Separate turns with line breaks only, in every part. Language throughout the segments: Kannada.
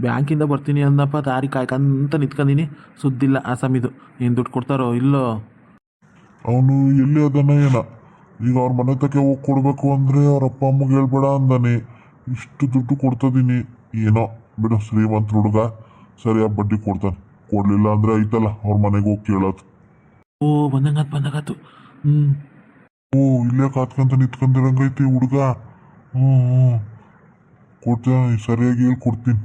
ಬ್ಯಾಂಕಿಂದ ಬರ್ತೀನಿ ಅಂದಪ್ಪ ದಾರಿ ಕಾಯ್ಕಂತ ನಿಂತ್ಕೊಂಡಿನಿ ಸುದ್ದಿಲ್ಲ ಆಸಾಮಿದು ಏನು ದುಡ್ಡು ಕೊಡ್ತಾರೋ ಇಲ್ಲೋ?
ಅವನು ಎಲ್ಲಿ ಅದನ್ನ ಏನ. ಈಗ ಅವ್ರ ಮನೆ ತಕ್ಕೆ ಹೋಗಿ ಕೊಡಬೇಕು ಅಂದರೆ ಅವ್ರ ಅಪ್ಪ ಅಮ್ಮಗೆ ಹೇಳ್ಬೇಡ ಅಂದಾನೆ. ಇಷ್ಟು ದುಡ್ಡು ಕೊಡ್ತದೀನಿ. ಏನೋ ಬಿಡು ಶ್ರೀಮಂತ ಹುಡುಗ. ಸರಿಯಾಗಿ ಬಡ್ಡಿ ಕೊಡ್ತಾನೆ. ಕೊಡಲಿಲ್ಲ ಅಂದರೆ ಐತಲ್ಲ ಅವ್ರ ಮನೆಗೆ ಹೋಗಿ ಕೇಳೋದು.
ಓ ಬಂದಂಗಾತು ಬಂದಂಗಾತು. ಹ್ಞೂ
ಓ ಇಲ್ಲೇ ಕಾತ್ಕಂತ ನಿಂತ್ಕೊಂಡಿರಂಗೈತಿ ಹುಡುಗ. ಹ್ಞೂ ಹ್ಞೂ ಕೊಡ್ತೇನೆ ಸರಿಯಾಗಿ ಹೇಳಿ ಕೊಡ್ತೀನಿ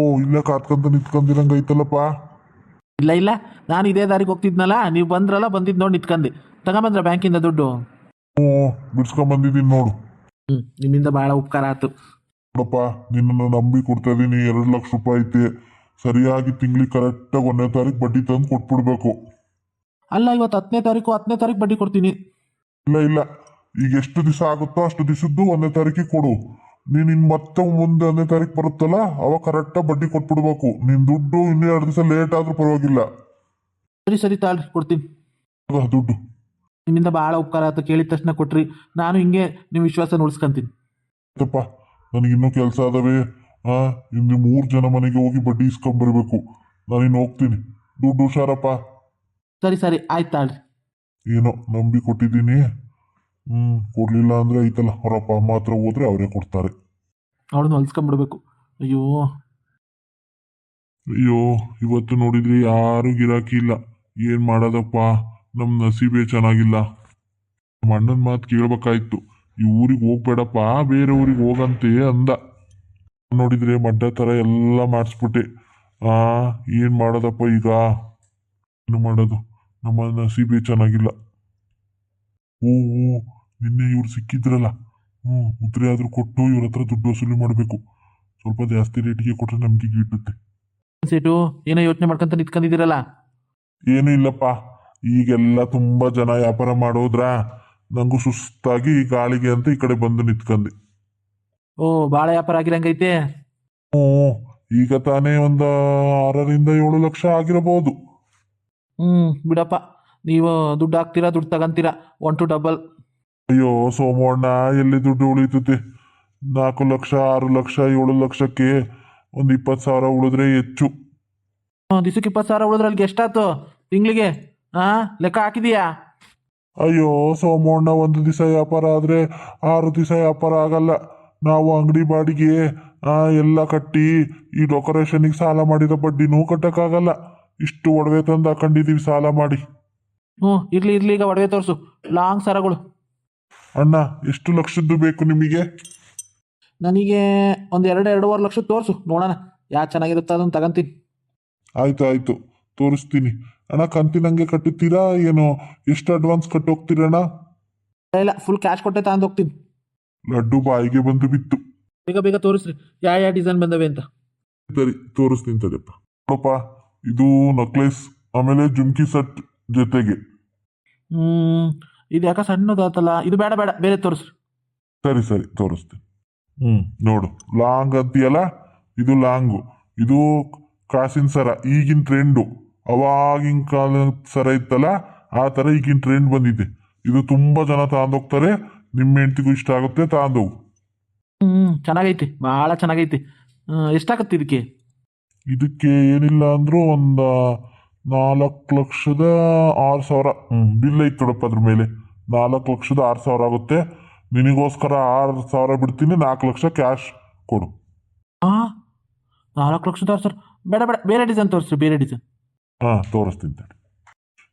ಓ ಇಲ್ಲೇ ಕಾತ್ಕೊಂತ ನಿಂತ್ಕೊಂಡಿರಂಗೈತಲ್ಲಪ್ಪ
ಇಲ್ಲ ಇಲ್ಲ. ನಾನು ಇದೇ ದಾರಿಗೆ ಹೋಗ್ತಿದ್ನಲ್ಲ ನೀವು ಬಂದ್ರಲ್ಲ ಬಂದಿದ್ದು ನೋಡಿ ನಿಂತ್ಕಂಡೆ. ತಗೊಂಬಂದ್ರ ಬ್ಯಾಂಕಿಂದ ದುಡ್ಡು?
ಹ್ಞೂ ಬಿಡ್ಸ್ಕೊಂಬಂದಿದ್ದೀನಿ ನೋಡು.
ಹ್ಞೂ ನಿಮ್ಮಿಂದ ಭಾಳ ಉಪಕಾರ ಆಯ್ತು
ನೋಡಪ್ಪ ನಿನ್ನನ್ನು ನಂಬಿ ಕೊಡ್ತಾ ಇದೀನಿ ಎರಡು ಲಕ್ಷ ರೂಪಾಯಿ ಐತೆ. ಸರಿಯಾಗಿ ತಿಂಗ್ಳಿಗೆ ಕರೆಕ್ಟಾಗಿ ಒಂದನೇ ತಾರೀಕು ಬಡ್ಡಿ ತಂದು ಕೊಟ್ಬಿಡ್ಬೇಕು.
ಅಲ್ಲ ಇವತ್ತು ಹತ್ತನೇ ತಾರೀಕು ಹತ್ತನೇ ತಾರೀಕು ಬಡ್ಡಿ ಕೊಡ್ತೀನಿ.
ಇಲ್ಲ ಇಲ್ಲ. ಈಗ ಎಷ್ಟು ದಿವಸ ಆಗುತ್ತೋ ಅಷ್ಟು ದಿವಸದ್ದು ಒಂದನೇ ತಾರೀಕಿಗೆ ಕೊಡು. ನೀನು ನಿನ್ನ ಮತ್ತೆ ಮುಂದೆ ಹನ್ನೇ ತಾರೀಕು ಬರುತ್ತಲ್ಲ ಅವಾಗ ಕರೆಕ್ಟಾಗಿ ಬಡ್ಡಿ ಕೊಟ್ಬಿಡ್ಬೇಕು. ನಿನ್ನ ದುಡ್ಡು ಇನ್ನೂ ಎರಡು ದಿವಸ ಲೇಟ್ ಆದ್ರೂ ಪರವಾಗಿಲ್ಲ.
ಸರಿ ಸರಿ ತಾಳ್ರಿ ಕೊಡ್ತೀನಿ.
ದುಡ್ಡು.
ನಿಮ್ಮಿಂದ ಭಾಳ ಉಪಕಾರ ಆಯ್ತು ಕೇಳಿದ ತಕ್ಷಣ ಕೊಟ್ರಿ. ನಾನು ಹಿಂಗೆ ನಿಮ್ಮ ವಿಶ್ವಾಸ ಉಳಿಸ್ಕೊಂತೀನಿ
ನನಗೆ ನನಗಿನ್ನೂ ಕೆಲಸ ಅದಾವೆ. ಹಾ ಇನ್ನು ಮೂರು ಜನ ಮನೆಗೆ ಹೋಗಿ ಬಡ್ಡಿ ಇಸ್ಕೊಂಬರ್ಬೇಕು. ಇನ್ನು ಹೋಗ್ತೀನಿ. ದುಡ್ಡು ಹುಷಾರಪ್ಪ.
ಸರಿ ಸರಿ ಆಯ್ತು ತಾಳ್ರಿ.
ಏನೋ ನಂಬಿ ಕೊಟ್ಟಿದ್ದೀನಿ. ಹ್ಞೂ ಕೊಡಲಿಲ್ಲ ಅಂದ್ರೆ ಐತಲ್ಲ. ಅವ್ರ ಅಪ್ಪ ಅಮ್ಮ ಹತ್ರ ಹೋದ್ರೆ ಅವರೇ ಕೊಡ್ತಾರೆ.
ಅವಳನ್ನ ಹೊಲ್ಸ್ಕೊಂಡ್ಬಿಡ್ಬೇಕು. ಅಯ್ಯೋ.
ಅಯ್ಯೋ ಇವತ್ತು ನೋಡಿದ್ರೆ ಯಾರು ಗಿರಾಕಿ ಇಲ್ಲ. ಏನು ಮಾಡೋದಪ್ಪ? ನಮ್ಮ ನಸೀಬೆ ಚೆನ್ನಾಗಿಲ್ಲ. ನಮ್ಮ ಅಣ್ಣನ ಮಾತು ಕೇಳ್ಬೇಕಾಯ್ತು. ಈ ಊರಿಗೆ ಹೋಗ್ಬೇಡಪ್ಪ. ಬೇರೆ ಊರಿಗೆ ಹೋಗಂತೆ ಅಂದ. ನೋಡಿದ್ರೆ ಮಡ್ಡ ಥರ ಎಲ್ಲ ಮಾಡಿಸ್ಬಿಟ್ಟೆ. ಆ ಏನು ಮಾಡೋದಪ್ಪ ಈಗ? ಏನು ಮಾಡೋದು? ನಮ್ಮ ನಸೀಬೆ ಚೆನ್ನಾಗಿಲ್ಲ. ಹ್ಞೂ ಓ ನಿನ್ನೆ ಇವ್ರು ಸಿಕ್ಕಿದ್ರಲ್ಲ. ಹ್ಞೂ ಮುದ್ರೆ ಆದರೂ ಕೊಟ್ಟು ಇವ್ರ ಹತ್ರ ದುಡ್ಡು ವಸೂಲಿ ಮಾಡಬೇಕು. ಸ್ವಲ್ಪ ಜಾಸ್ತಿ ರೇಟಿಗೆ ಕೊಟ್ಟರೆ ನಮಗೆ ಗಿಟ್ಟುತ್ತೆ
ಸೇಟು ಏನೋ ಯೋಚನೆ ಮಾಡ್ಕೊಂತ ನಿಂತ್ಕೊಂಡಿದ್ದೀರಲ್ಲ?
ಏನೂ ಇಲ್ಲಪ್ಪ. ಈಗೆಲ್ಲ ತುಂಬ ಜನ ವ್ಯಾಪಾರ ಮಾಡೋದ್ರ? ನಂಗೂ ಸುಸ್ತಾಗಿ ಈ ಗಾಳಿಗೆ ಅಂತ ಈ ಕಡೆ ಬಂದು ನಿಂತ್ಕೊಂಡೆ
ಓ ಭಾಳ ವ್ಯಾಪಾರ ಆಗಿರಂಗೈತೆ?
ಹ್ಞೂ ಈಗ ತಾನೇ ಒಂದು ಆರರಿಂದ ಏಳು ಲಕ್ಷ ಆಗಿರಬಹುದು.
ಹ್ಞೂ ಬಿಡಪ್ಪ. ನೀವು ದುಡ್ಡು ಹಾಕ್ತೀರಾ ದುಡ್ಡು ತಗಂತೀರಾ? ಒನ್ ಟು ಡಬಲ್
ಅಯ್ಯೋ ಸೋಮಣ್ಣ ಎಲ್ಲಿ ದುಡ್ಡು ಉಳಿತತೆ ನಾಲ್ಕು ಲಕ್ಷ ಆರು ಲಕ್ಷ ಏಳು ಲಕ್ಷಕ್ಕೆ ಒಂದು ಇಪ್ಪತ್ತು ಸಾವಿರ ಉಳಿದ್ರೆ ಹೆಚ್ಚು.
ದಿವಸಕ್ಕೆ ಇಪ್ಪತ್ತು ಸಾವಿರ ಉಳಿದ್ರೆ ಅಲ್ಲಿಗೆ ಎಷ್ಟಾಯ್ತು ತಿಂಗಳಿಗೆ? ಹಾ ಲೆಕ್ಕ ಹಾಕಿದೀಯಾ?
ಅಯ್ಯೋ ಸೋಮಣ್ಣ ಒಂದು ದಿವಸ ವ್ಯಾಪಾರ ಆದರೆ ಆರು ದಿವಸ ವ್ಯಾಪಾರ ಆಗಲ್ಲ. ನಾವು ಅಂಗಡಿ ಬಾಡಿಗೆ ಆ, ಎಲ್ಲ ಕಟ್ಟಿ ಈ ಡೆಕೋರೇಷನಿಗೆ ಸಾಲ ಮಾಡಿದ ಬಡ್ಡಿನೂ ಕಟ್ಟಕ್ಕಾಗಲ್ಲ. ಇಷ್ಟು ಒಡವೆ ತಂದು ಹಾಕೊಂಡಿದೀವಿ ಸಾಲ ಮಾಡಿ.
ಹ್ಞೂ ಇರ್ಲಿ ಇರ್ಲಿ ಈಗ ಒಡವೆ ತೋರಿಸು. ಲಾಂಗ್ ಸರಗಳು.
ಅಣ್ಣ ಎಷ್ಟು ಲಕ್ಷದ್ದು ಬೇಕು ನಿಮಗೆ?
ನನಗೆ ಒಂದು ಎರಡು ಎರಡೂವರೆ ಲಕ್ಷ ತೋರಿಸು. ನೋಡೋಣ ಯಾ ಚೆನ್ನಾಗಿರುತ್ತೆ ಅದನ್ನು ತಗೊಂತೀನಿ.
ಆಯ್ತು ಆಯ್ತು. ತೋರಿಸ್ತೀನಿ. ಅಣ್ಣ ಕಂತಿನಂಗೆ ಕಟ್ಟುತ್ತೀರಾ ಏನು ಎಷ್ಟು ಅಡ್ವಾನ್ಸ್ ಕಟ್ಟೋಗ್ತೀರಣ್ಣ
ಇಲ್ಲ, ಫುಲ್ ಕ್ಯಾಶ್ ಕೊಟ್ಟೆ ತಗೊಂಡು ಹೋಗ್ತೀನಿ.
ಲಡ್ಡು ಬಾಯಿಗೆ ಬಂದು ಬಿತ್ತು.
ಬೇಗ ಬೇಗ ತೋರಿಸ್ರಿ. ಯಾವ ಯಾವ ಡಿಸೈನ್ ಬಂದವೆ ಅಂತ.
ಸರಿ ತೋರಿಸ್ತೀನಿ ತಡೆಯಪ್ಪ. ನೋಡಪ್ಪ ಇದು ನಕ್ಲೆಸ್ ಆಮೇಲೆ ಜುಮ್ಕಿ ಸೆಟ್ ಜೊತೆಗೆ.
ಹ್ಞೂ ಇದು ಯಾಕೆ ಸಣ್ಣದಾತಲ್ಲ ಇದು ಬೇಡ ಬೇಡ ಬೇರೆ ತೋರಿಸ್ರಿ
ಸರಿ ಸರಿ ತೋರಿಸ್ತೀನಿ. ಹ್ಞೂ ನೋಡು ಲಾಂಗ್ ಅಂತೀಯಲ್ಲ? ಇದು ಲಾಂಗು. ಇದು ಕಾಸಿನ ಸರ ಈಗಿನ ಟ್ರೆಂಡು. ಅವಾಗಿನ ಕಾಲದ ಸರ ಇತ್ತಲ್ಲ ಆ ಥರ ಈಗಿನ ಟ್ರೆಂಡ್ ಬಂದಿದೆ. ಇದು ತುಂಬ ಜನ ತಗೊಂಡೋಗ್ತಾರೆ ನಿಮ್ಮ ಹೆಂಡ್ತಿಗೂ ಇಷ್ಟ ಆಗುತ್ತೆ ತಗೊಂಡೋಗು
ಹ್ಞೂ ಚೆನ್ನಾಗೈತಿ ಭಾಳ ಚೆನ್ನಾಗೈತಿ. ಎಷ್ಟಾಗತ್ತೆ ಇದಕ್ಕೆ?
ಇದಕ್ಕೆ ಏನಿಲ್ಲ ಅಂದರೂ ಒಂದು ನಾಲ್ಕು ಲಕ್ಷದ ಆರು ಸಾವಿರ. ಬಿಲ್ ಐತೆ ನೋಡಪ್ಪ ಅದ್ರ ಮೇಲೆ. ನಾಲ್ಕು ಲಕ್ಷದ ಆರು ಸಾವಿರ ಆಗುತ್ತೆ. ನಿನಗೋಸ್ಕರ ಆರು ಸಾವಿರ ಬಿಡ್ತೀನಿ ನಾಲ್ಕು ಲಕ್ಷ ಕ್ಯಾಶ್ ಕೊಡು.
ಹಾಂ ನಾಲ್ಕು ಲಕ್ಷದ ಆರು ಸಾವಿರ. ಬೇಡ ಬೇಡ ಬೇರೆ ಡಿಸೈನ್ ತೋರಿಸ್ರಿ ಬೇರೆ ಡಿಸೈನ್
ಹಾಂ ತೋರಿಸ್ತೀನಿ ತಡಿ.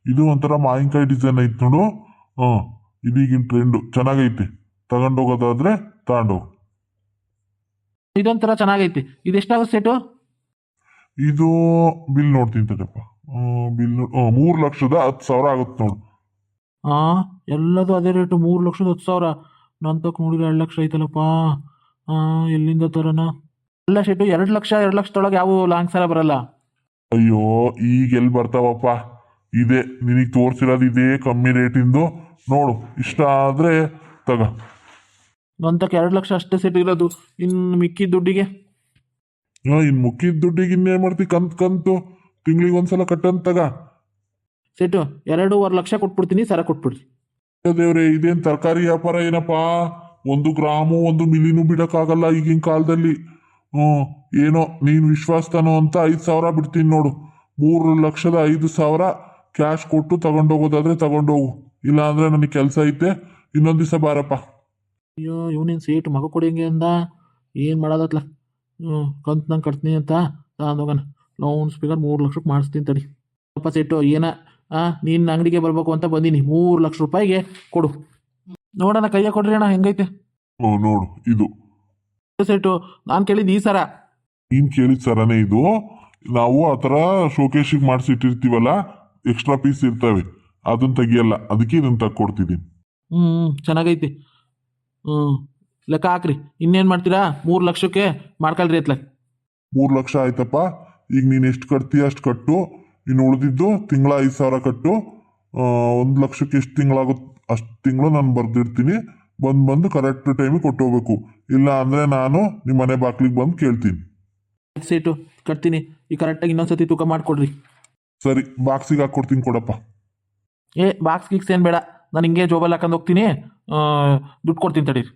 ಇದು ಒಂಥರ ಮಾವಿನಕಾಯಿ ಡಿಸೈನ್ ಐತೆ ನೋಡು. ಹಾಂ ಇದೀಗಿನ ಟ್ರೆಂಡು ಚೆನ್ನಾಗೈತೆ. ತಗೊಂಡೋಗೋದಾದ್ರೆ ತಗೊಂಡೋಗು.
ಇದೊಂಥರ ಚೆನ್ನಾಗೈತಿ. ಇದು ಎಷ್ಟಾಗುತ್ತೆ ಸೆಟು
ಇದು ಬಿಲ್ ನೋಡ್ತೀನಿ ತಡಪ್ಪ ಬಿಲ್ ಮೂರು ಲಕ್ಷದ ಹತ್ತು ಸಾವಿರ ಆಗುತ್ತೆ ನೋಡು.
ಹಾಂ ಎಲ್ಲದು ಅದೇ ರೇಟು ಮೂರು ಲಕ್ಷದ ಹತ್ತು ಸಾವಿರ. ನಾನು ತಕ್ಕ ನೋಡಿದ್ರೆ ಎರಡು ಲಕ್ಷ ಐತಲ್ಲಪ್ಪ. ಎಲ್ಲಿಂದ ತರೋಣ? ಎಲ್ಲ ಶೆಟ್ಟು ಎರಡು ಲಕ್ಷ ಎರಡು ಲಕ್ಷದೊಳಗೆ ಯಾವ ಲಾಂಗ್ ಸಾಲ ಬರಲ್ಲ.
ಅಯ್ಯೋ ಈಗ ಎಲ್ಲಿ ಬರ್ತಾವಪ್ಪ? ಇದೆ ನಿನಗೆ ತೋರಿಸಿರೋದು ಇದೇ ಕಮ್ಮಿ ರೇಟಿಂದು. ನೋಡು ಇಷ್ಟ ಆದರೆ ತಗ.
ನನ್ನ ತಕ್ಕ ಎರಡು ಲಕ್ಷ ಅಷ್ಟೇ ಸೆಟ್ ಇರೋದು. ಇನ್ನು ಮಿಕ್ಕಿದ ದುಡ್ಡಿಗೆ.
ಇನ್ನು ಮುಕ್ಕಿದ ದುಡ್ಡಿಗೆ ಇನ್ನೇನು ಮಾಡ್ತಿ? ಕಂತು ಕಂತು. ತಿಂಗಳಿಗೆ ಒಂದ್ಸಲ ಕಟ್ಟಂತ
ಸೆಟು ಎರಡೂವರೆ ಲಕ್ಷ ಕೊಟ್ಬಿಡ್ತೀನಿ ಸರ ಕೊಟ್ಬಿಡ್ರಿ.
ದೇವ್ರೆ ಇದೇನ್ ತರಕಾರಿ ವ್ಯಾಪಾರ ಏನಪ್ಪಾ? ಒಂದು ಗ್ರಾಮು ಒಂದು ಮಿಲಿನೂ ಬಿಡಕ್ಕಾಗಲ್ಲ ಈಗಿನ ಕಾಲದಲ್ಲಿ. ಹ್ಮ್ ಏನೋ ನೀನು ವಿಶ್ವಾಸತನೋ ಅಂತ ಐದು ಸಾವಿರ ಬಿಡ್ತೀನಿ ನೋಡು. ಮೂರು ಲಕ್ಷದ ಐದು ಸಾವಿರ ಕ್ಯಾಶ್ ಕೊಟ್ಟು ತಗೊಂಡೋಗೋದಾದ್ರೆ ತಗೊಂಡೋಗು. ಇಲ್ಲ ಅಂದ್ರೆ ನನಗೆ ಕೆಲಸ ಐತೆ ಇನ್ನೊಂದು ದಿವಸ ಬಾರಪ್ಪ.
ಅಯ್ಯೋ ಇವನೇನು ಸೀಟ್ ಮಗ ಕೊಡಿಂಗೆ ಅಂದ. ಏನು ಮಾಡೋದತ್ಲ ಹ್ಞೂ ಕಂತು ನಂಗೆ ಕಟ್ತೀನಿ ಅಂತ. ಹೋಗೋಣ. ಲೌನ್ ಸ್ಪೀಕರ್ ಮೂರು ಲಕ್ಷಕ್ಕೆ ಮಾಡಿಸ್ತೀನಿ ತಡಿ. ಸ್ವಲ್ಪ ಸೆಟ್ಟು ಏನ? ಹಾಂ ನಿನ್ನ ಅಂಗಡಿಗೆ ಬರಬೇಕು ಅಂತ ಬಂದೀನಿ. ಮೂರು ಲಕ್ಷ ರೂಪಾಯಿಗೆ ಕೊಡು. ನೋಡೋಣ ಕೈಯ ಕೊಡ್ರಿ ಅಣ್ಣ ಹೆಂಗೈತೆ?
ಓ ನೋಡು ಇದು.
ಸೆಟ್ಟು ನಾನು ಕೇಳಿದ್ದು ಈ ಸರ.
ನೀನು ಕೇಳಿದ ಸರನೇ ಇದು. ನಾವು ಆ ಥರ ಶೋಕೇಶಿಗೆ ಮಾಡಿಸಿಟ್ಟಿರ್ತೀವಲ್ಲ ಎಕ್ಸ್ಟ್ರಾ ಪೀಸ್ ಇರ್ತವೆ. ಅದನ್ನ ತೆಗಿಯಲ್ಲ. ಅದಕ್ಕೆ ಇದನ್ನು ತಕ್ಕೊಡ್ತಿದ್ದೀನಿ
ಹ್ಞೂ ಚೆನ್ನಾಗೈತಿ. ಹ್ಞೂ ಲೆಕ್ಕ ಹಾಕ್ರಿ. ಇನ್ನೇನು ಮಾಡ್ತೀರಾ? ಮೂರು ಲಕ್ಷಕ್ಕೆ ಮಾಡ್ಕೊಳ್ರಿ ಅತ್ಲ.
ಮೂರು ಲಕ್ಷ ಆಯ್ತಪ್ಪ. ಈಗ ನೀನು ಎಷ್ಟು ಕಟ್ತೀಯ ಅಷ್ಟು ಕಟ್ಟು. ಇನ್ನು ಉಳಿದಿದ್ದು ತಿಂಗಳ ಐದು ಸಾವಿರ ಕಟ್ಟು. ಒಂದು ಲಕ್ಷಕ್ಕೆ ಎಷ್ಟು ತಿಂಗಳಾಗುತ್ತೆ ಅಷ್ಟು ತಿಂಗಳು ನಾನು ಬರ್ದಿರ್ತೀನಿ ಬಂದು ಬಂದು ಕರೆಕ್ಟ್ ಟೈಮಿಗೆ ಕೊಟ್ಟೋಗ್ಬೇಕು ಇಲ್ಲ ಅಂದರೆ ನಾನು ನಿಮ್ಮ ಮನೆ ಬಾಗ್ಲಿಗೆ ಬಂದು ಕೇಳ್ತೀನಿ.
ಸೀಟು ಕಟ್ತೀನಿ. ಈ ಕರೆಕ್ಟಾಗಿ ಇನ್ನೊಂದ್ಸತಿ ತೂಕ ಮಾಡಿಕೊಡ್ರಿ.
ಸರಿ ಬಾಕ್ಸಿಗೆ ಹಾಕ್ಕೊಡ್ತೀನಿ ಕೊಡಪ್ಪ.
ಏ ಬಾಕ್ಸ್ ಗೀಕ್ಸ್ ಏನು ಬೇಡ. ನಾನು ಹಿಂಗೆ ಜೋಬಲ್ಲಿ ಹಾಕೊಂಡು ಹೋಗ್ತೀನಿ. ದುಡ್ಡು ಕೊಡ್ತೀನಿ ತಡೀರಿ.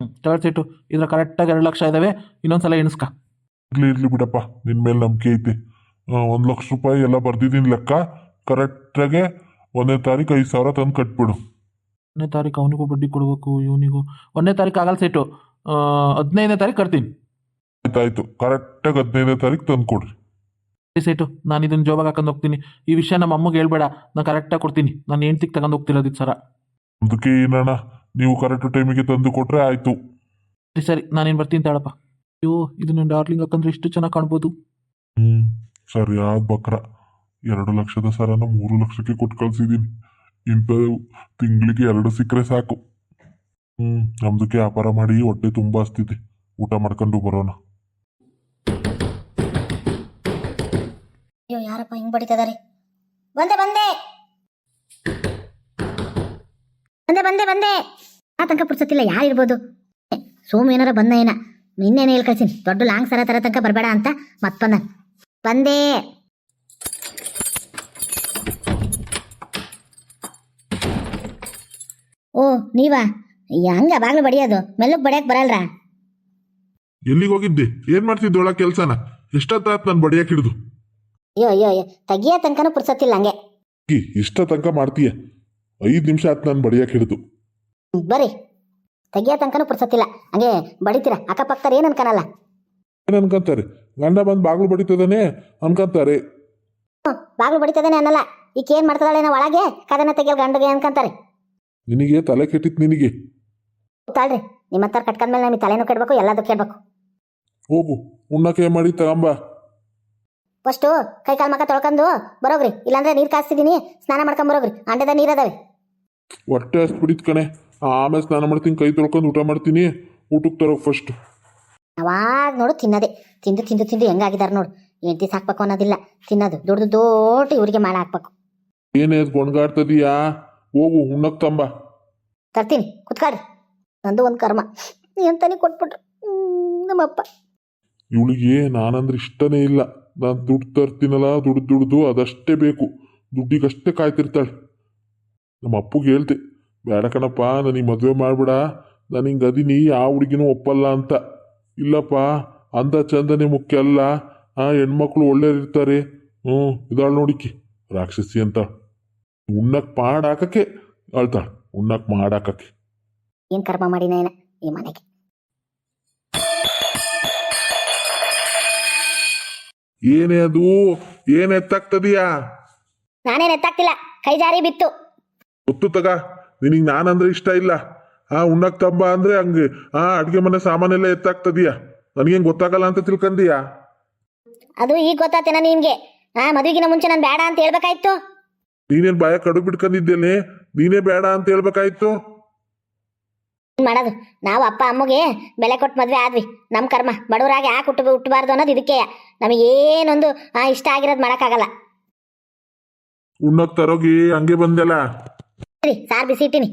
ಹ್ಞೂ ತಗೊಳ್ ಸೀಟು ಇದ್ರ ಕರೆಕ್ಟಾಗಿ ಎರಡು ಲಕ್ಷ ಇದ್ದಾವೆ ಇನ್ನೊಂದು ಸಲ ಎಣಿಸ್ಕ.
ಇರ್ಲಿ ಇರ್ಲಿ ಬಿಡಪ್ಪ ನಿನ್ನ ಮೇಲೆ ನಂಬಿಕೆ ಐತಿ. ಒಂದು ಲಕ್ಷ ರೂಪಾಯಿ ಎಲ್ಲ ಬರ್ದಿದ್ದೀನಿ ಲೆಕ್ಕ ಕರೆಕ್ಟಾಗೆ ಒಂದನೇ ತಾರೀಕು ಐದು ಸಾವಿರ ತಂದು ಕಟ್ಬಿಡು.
ಒಂದನೇ ತಾರೀಕು ಅವನಿಗೂ ಬಡ್ಡಿ ಕೊಡಬೇಕು ಇವನಿಗೂ. ಒಂದನೇ ತಾರೀಕು ಆಗಲ್ಲ ಸೈಟು. ಹದಿನೈದನೇ ತಾರೀಕು ಕಟ್ತೀನಿ.
ಆಯ್ತಾಯ್ತು ಕರೆಕ್ಟಾಗಿ ಹದಿನೈದನೇ ತಾರೀಕು ತಂದು ಕೊಡ್ರಿ.
ಸರಿ ಸೈಟು ನಾನು ಇದನ್ನು ಜೋಬಾಗ ಹಾಕೊಂಡು ಹೋಗ್ತೀನಿ. ಈ ವಿಷಯ ನಮ್ಮ ಅಮ್ಮಗೆ ಹೇಳ್ಬೇಡ ನಾನು ಕರೆಕ್ಟಾಗಿ ಕೊಡ್ತೀನಿ. ನಾನು ಹೆಂಡ್ತಿಗೆ ತಗೊಂಡು ಹೋಗ್ತಿರೋದು ಸರ.
ಅದಕ್ಕೆ ಏನಣ್ಣ ನೀವು ಕರೆಕ್ಟ್ ಟೈಮಿಗೆ ತಂದು ಕೊಟ್ರೆ ಆಯ್ತು.
ಸರಿ ಸರಿ ನಾನೇನು ಬರ್ತೀನಿ ತಾಳಪ್ಪ. ಅಯ್ಯೋ ಇದು ನನ್ನ ಡಾರ್ಲಿಂಗ್ ಹಾಕಂದ್ರೆ ಇಷ್ಟು ಚೆನ್ನಾಗಿ ಕಾಣ್ಬೋದು.
ಹ್ಮ್ ಸರಿಯಾದ ಬಕ್ರ. ಎರಡು ಲಕ್ಷದ ಸರನ ಮೂರು ಲಕ್ಷಕ್ಕೆ ಕೊಟ್ಟು ಕಳ್ಸಿದೀನಿ. ಇಂಥ ತಿಂಗಳಿಗೆ ಎರಡು ಸಿಕ್ಕರೆ ಸಾಕು. ಹ್ಮ್ ನಮ್ದಕ್ಕೆ ವ್ಯಾಪಾರ ಮಾಡಿ ಹೊಟ್ಟೆ ತುಂಬಾ ಅಸ್ತಿದೆ ಊಟ ಮಾಡ್ಕೊಂಡು ಬರೋಣ.
ಅಯ್ಯೋ ಯಾರಪ್ಪ ಹಿಂಗ್ ಬಡಿತಿದಾರೆ? ಬಂದೆ ಬಂದೆ! ಬಂದೆ ಬಂದೆ ಬಂದೆ! ಆ ತನಕ ಪುರ್ಸತ್ತಿಲ್ಲ ಯಾರಿರ್ಬೋದು? ಸೋಮು ಏನಾರ ಬಂದ ಏನ? ನಿನ್ನೇನೆ ಹೇಳಿ ಕಳ್ಸಿನಿ? ದೊಡ್ಡ ಲಾಂಗ್ ಸರ ತರ ತನಕ ಬರಬೇಡ ಅಂತ ಮತ್ ಬಂದ. ಬಂದೇ ಓ ನೀವಾ? ಹಂಗ ಬಾಗ್ಲು ಬಡಿಯೋದು ಮೆಲ್ಲಕ್ ಬಡಿಯಕ್ ಬರಲ್ರ?
ಎಲ್ಲಿಗೆ ಹೋಗಿದ್ದೆ? ಏನ್ ಮಾಡ್ತಿದ್ದೆ ಒಳಗೆ ಕೆಲ್ಸನ? ಎಷ್ಟೊತ್ತಾತ್ ನಾನು ಬಡಿಯಕ್ಕೆ ಹಿಡಿದು?
ಅಯ್ಯೋ ಅಯ್ಯೋ ಅಯ್ಯೋ ತೆಗಿಯೋ ತನಕನೂ ಪುರ್ಸತ್ತಿಲ್ಲ ಹಂಗೆ.
ಇಷ್ಟ ತನಕ ಮಾಡ್ತೀಯ? ಐದು ನಿಮಿಷ ಆತ್ ನಾನು ಬಡಿಯಕ್ ಹಿಡಿದು.
ಬರೀ ಬರ್ರಿ. ತೆಗಿಯೋ ತನಕನೂ ಪುರ್ಸತ್ತಿಲ್ಲ. ಹಂಗೆ ಬಡಿತೀರ. ಅಕ್ಕಪಕ್ಕದವ್ರು ಏನು ಅನ್ಕನಲ್ಲ.
ಏನ್ ಅನ್ಕೊಂತಾರೆ? ಗಂಡ ಬಂದು ಬಾಗ್ಲು ಬಡಿತದಾನೆ ಅನ್ಕೊಂತಾರೆ.
ಬಾಗ್ಲು ಬಡಿತದಾನೆ ಅನ್ನಲ್ಲ. ಈಕೆ ಏನ್ ಮಾಡ್ತದಾಳೆ ನಾವು ಒಳಗೆ ಕದನ ತೆಗಿಯಲ್ ಗಂಡಗೆ ಅನ್ಕಂತಾರೆ.
ನಿನಗೆ ತಲೆ ಕೆಟ್ಟಿತ್ ನಿನಗೆ.
ಗೊತ್ತಾಳ್ರಿ ನಿಮ್ಮ ಹತ್ರ ಕಟ್ಕೊಂಡ್ಮೇಲೆ ನಮಗೆ ತಲೆನೂ ಕೆಡ್ಬೇಕು ಎಲ್ಲದೂ ಕೆಡ್ಬೇಕು.
ಹೋಗು ಉಣ್ಣಕ್ಕೆ ಮಾಡಿ ತಗೊಂಬ.
ಫಸ್ಟು ಕೈ ಕಾಲು ಮಕ್ಕ ತೊಳ್ಕೊಂಡು ಬರೋಗ್ರಿ. ಇಲ್ಲಾಂದ್ರೆ ನೀರು ಕಾಸ್ತಿದ್ದೀನಿ ಸ್ನಾನ ಮಾಡ್ಕೊಂಡ್ ಬರೋಗ್ರಿ. ಅಂಡದ ನೀರು ಅದಾವೆ.
ಹೊಟ್ಟೆ ಅಷ್ಟು ಬಿಡಿತ್ ಕಣೆ. ಆಮೇಲೆ ಸ್ನಾನ ಮಾಡ್ತೀನಿ ಕೈ ತೊಳ್ಕೊಂಡು ಊಟ ಮಾಡ್ತೀನಿ. ಊಟಕ್ಕೆ ತರೋಕ್ ಫಸ್ಟ್
ಯಾವಾಗ ನೋಡು ತಿನ್ನೋದೆ. ತಿಂದು ತಿಂದು ತಿಂದು ಹೆಂಗಾಗಿದಾರೆ ನೋಡು. ಹೆಂಡತಿ ಸಾಕ್ಬೇಕು ಅನ್ನೋದಿಲ್ಲ. ತಿನ್ನೋದು. ದೊಡ್ಡದು ದೊಡ್ಡ ಇವರಿಗೆ ಮಾಡ ಹಾಕ್ಬೇಕು.
ಏನೇ ಗೊಣಗಾಡ್ತದೀಯಾ ಗೊಣ್ಗಾಡ್ತದೀಯಾ ಹೋಗು ಉಣ್ಣಕ್ ತಂಬ.
ತರ್ತೀನಿ. ಕುತ್ಕಾಡ್ರಿ ನಂದು ಒಂದು ಕರ್ಮ. ಎಂತಾನೆ ಕೊಟ್ಬಿಟ್ರು. ಹ್ಮ್, ನಮ್ಮಪ್ಪ.
ಇವಳಿಗೆ ನಾನಂದ್ರೆ ಇಷ್ಟನೇ ಇಲ್ಲ. ನಾನು ದುಡ್ಡು ತರ್ತೀನಲ್ಲ ದುಡ್ಡು ದುಡ್ದು ಅದಷ್ಟೇ ಬೇಕು. ದುಡ್ಡಿಗಷ್ಟೇ ಕಾಯ್ತಿರ್ತಾಳೆ. ನಮ್ಮ ಅಪ್ಪಗೆ ಹೇಳ್ತೆ ಬೇಡ ಕಣಪ್ಪ ನನಗೆ ಮದುವೆ ಮಾಡ್ಬೇಡ. ನಾನು ಹಿಂಗೆ ಅದೀನಿ ಯಾವ ಹುಡುಗಿನೂ ಒಪ್ಪಲ್ಲ ಅಂತ. ಇಲ್ಲಪ್ಪ ಅಂದ ಚಂದನೆ ಮುಖ್ಯ ಅಲ್ಲ. ಆ ಹೆಣ್ಮಕ್ಳು ಒಳ್ಳೆಯರಿರ್ತಾರೆ ಹ್ಞೂ ಇದಾಳು ನೋಡಿಕೆ ರಾಕ್ಷಸಿ ಅಂತ. ಉಣ್ಣಕ್ ಮಾಡಾಕಕ್ಕೆ ಹಾಕಕ್ಕೆ ಉಣ್ಣಕ್ಕೆ ಮಾಡಾಕಕ್ಕೆ
ಏನು ಕರ್ಮ ಮಾಡಿ ನಾನು ಈ ಮನೆಗೆ?
ಏನೇ ಅದು ಏನ್ ಎತ್ತಾಗ್ತದೀಯಾ?
ನಾನೇನ್ ಎತ್ತಾಗ್ತಿಲ್ಲ ಕೈ ಜಾರಿ ಬಿತ್ತು.
ಗೊತ್ತು ತಗ. ನಿನಗೆ ನಾನಂದ್ರೆ ಇಷ್ಟ ಇಲ್ಲ. ಆ ಉಣ್ಣಕ್ ತಂಬ ಅಂದ್ರೆ ಹಂಗೆ. ಆ ಅಡ್ಗೆ ಮನೆ ಸಾಮಾನೆಲ್ಲ ಎತ್ತಾಗ್ತದೀಯ? ನನಗೇನು ಗೊತ್ತಾಗಲ್ಲ ಅಂತ ತಿಳ್ಕಂದೀಯಾ?
ಅದು ಈಗ ಗೊತ್ತಾತೇನ ನಿನ್ಗೆ. ಆ ಮದುವೆಗಿನ ಮುಂಚೆ ನಾನು ಬೇಡ ಅಂತ ಹೇಳ್ಬೇಕಾಯ್ತು.
ನೀನೇನ್ ಬಾಯ ಕಡು ಬಿಟ್ಕೊಂಡಿದ್ದೇನೆ ನೀನೇ ಬೇಡ ಅಂತ ಹೇಳ್ಬೇಕಾಯ್ತು?
ಏನ್ ಮಾಡೋದು? ನಾವು ಅಪ್ಪ ಅಮ್ಮಗೆ ಬೆಲೆ ಕೊಟ್ಟು ಮದ್ವೆ ಆದ್ವಿ. ನಮ್ಮ ಕರ್ಮ. ಬಡವರಾಗಿ ಯಾಕೆ ಹುಟ್ಟು ಹುಟ್ಟಬಾರ್ದು ಅನ್ನೋದು ಇದಕ್ಕೆ. ನಮಗೇನೊಂದು ಆ, ಇಷ್ಟ ಆಗಿರೋದು ಮಾಡೋಕ್ಕಾಗಲ್ಲ.
ಉಣ್ಣಕ್ ತರೋಗಿ ಹಂಗೆ ಬಂದೆಲ್ಲ
ಸರಿ, ಸಾರ್ ಬಿಸಿ ಇಟ್ಟಿನಿ.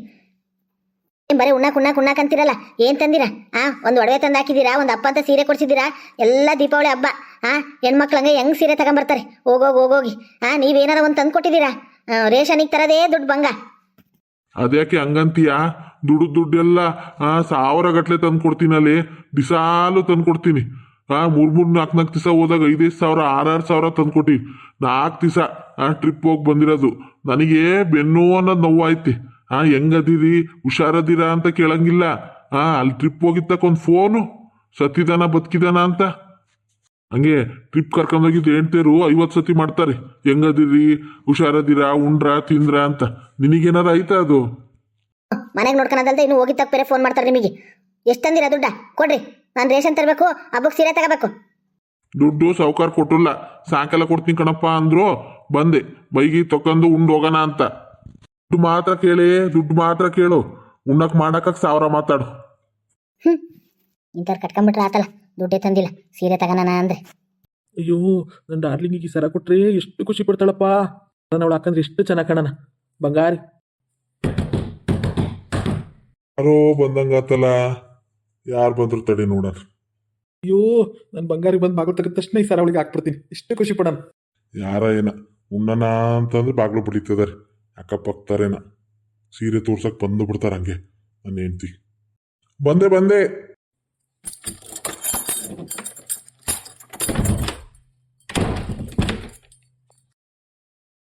ಏನ್ ಬರೀ ಉಣ್ಣಾಕ್ ಉಣ್ಣಾಕ್ ಉಣ್ಣಾಕ್ ಅಂತೀರಲ್ಲ? ಏನ್ ತಂದಿರಾ? ಆ, ಒಂದು ಒಡವೆ ತಂದು ಹಾಕಿದ್ದೀರಾ ಒಂದು ಅಪ್ಪ ಅಂತ ಸೀರೆ ಕೊಡ್ಸಿದ್ದೀರಾ ಎಲ್ಲ ದೀಪಾವಳಿ ಹಬ್ಬ. ಆ, ಹೆಣ್ಮಕ್ಳು ಹಂಗೆ ಹೆಂಗ್ ಸೀರೆ ತಗೊಂಬರ್ತಾರೆ? ಹೋಗೋಗಿ ಹೋಗೋಗಿ ಆ, ನೀವೇನಾರ ಒಂದು ತಂದು ಕೊಟ್ಟಿದ್ದೀರಾ ರೇಷನಿಗೆ ತರದೇ ದುಡ್ಡು ಬಂಗ.
ಅದ್ಯಾಕೆ ಹಂಗಂತೀಯ? ದುಡ್ಡು ದುಡ್ಡೆಲ್ಲ, ಆ, ಸಾವಿರ ಗಟ್ಲೆ ತಂದು ಕೊಡ್ತೀನಲ್ಲಿ ಬಿಸಾಲು ತಂದು ಕೊಡ್ತೀನಿ. ಆ, ಮೂರ್ ಮೂರ್ ನಾಲ್ಕು ನಾಲ್ಕು ದಿವಸ ಹೋದಾಗ ಐದೈದು ಸಾವಿರ ಆರಾರು ಸಾವಿರ ತಂದ್ಕೊಟ್ಟಿ ನಾಲ್ಕು ದಿವಸ ಆ ಟ್ರಿಪ್ ಹೋಗಿ ಬಂದಿರೋದು. ನನಗೆ ಬೆನ್ನು ಅನ್ನೋದು ನೋವಾಯ್ತಿ. ಐತಿ ಹಾ ಹೆಂಗದಿರಿ? ಹುಷಾರದಿರಾ ಅಂತ ಕೇಳಂಗಿಲ್ಲ. ಆ ಅಲ್ಲಿ ಟ್ರಿಪ್ ಹೋಗಿದ್ದಕ್ಕೊಂದು ಫೋನು ಸತ್ತಿದಾನ ಬದುಕಿದಾನ ಅಂತ. ಹಂಗೆ ಟ್ರಿಪ್ ಕರ್ಕೊಂಡೋಗಿದ್ದು ಹೆಣ್ತೇರು ಐವತ್ತು ಸತಿ ಮಾಡ್ತಾರೆ. ಹೆಂಗದಿರಿ? ಹುಷಾರದಿರಾ? ಉಂಡ್ರಾ? ತಿಂದ್ರಾ ಅಂತ. ನಿನಗೇನಾರ ಐತಾ ಅದು?
ಮನೆಗೆ ನೋಡ್ಕೊಳದಲ್ದೆ ಇನ್ನು ಹೋಗಿ ಬೇರೆ ಫೋನ್ ಮಾಡ್ತಾರೆ ನಿಮಗೆ. ಎಷ್ಟಂದಿರ ದುಡ್ಡ? ಕೊಡ್ರಿ. ನಾನು ರೇಷನ್ ತರಬೇಕು ಹಬ್ಬಕ್ಕೆ ಸೀರೆ ತಗೋಬೇಕು.
ದುಡ್ಡು ಸಾವುಕಾರ ಕೊಟ್ಟಿಲ್ಲ. ಸಾಯಂಕಾಲ ಕೊಡ್ತೀನಿ ಕಣಪ್ಪ ಅಂದ್ರು. ಬಂದೆ. ಬೈಗಿ ತಕೊಂಡು ಉಂಡು ಹೋಗೋಣ ಅಂತ. ದುಡ್ಡು ಮಾತ್ರ ಕೇಳಿ ದುಡ್ಡು ಮಾತ್ರ ಕೇಳು. ಉಣ್ಣಕ್ ಮಾಡಕ್ಕ ಸಾವಿರ ಮಾತಾಡು.
ಇಂಥವ್ರು ಕಟ್ಕೊಂಡ್ಬಿಟ್ರೆ ಆತಲ್ಲ ದುಡ್ಡೇ ತಂದಿಲ್ಲ ಸೀರೆ ತಗೋಣ ಅಂದ್ರೆ
ಅಯ್ಯೋ ನನ್ನ ಡಾರ್ಲಿಂಗಿಗೆ ಸರ ಕೊಟ್ರಿ ಎಷ್ಟು ಖುಷಿ ಪಡ್ತಾಳಪ್ಪ. ನಾನು ಅವಳು ಹಾಕಂದ್ರೆ ಎಷ್ಟು ಚೆನ್ನಾಗಿ ಕಾಣಣ ಬಂಗಾರಿ.
ಯಾರೋ ಬಂದಂಗಾತಲ್ಲ ಯಾರು ಬಂದ್ರು ತಡಿ ನೋಡೋಣ.
ಅಯ್ಯೋ ನನ್ನ ಬಂಗಾರಿ ಬಂದು ಮಗಳು ತೆಗೆದ ತಕ್ಷಣ ಈ ಸರ ಅವಳಿಗೆ ಹಾಕ್ಬಿಡ್ತೀನಿ. ಎಷ್ಟು ಖುಷಿ ಪಡೋಣ.
ಯಾರ ಏನ. ಉಣ್ಣನ ಅಂತಂದ್ರೆ ಬಾಗ್ಲು ಬಿಡಿತದಾರೆ. ಅಕ್ಕಪಕ್ತಾರೇನ ಸೀರೆ ತೋರ್ಸಕ್ ಬಂದು ಬಿಡ್ತಾರ ಹಂಗೆ ನನ್ನ ಹೆಂಡ್ತಿ. ಬಂದೆ ಬಂದೆ.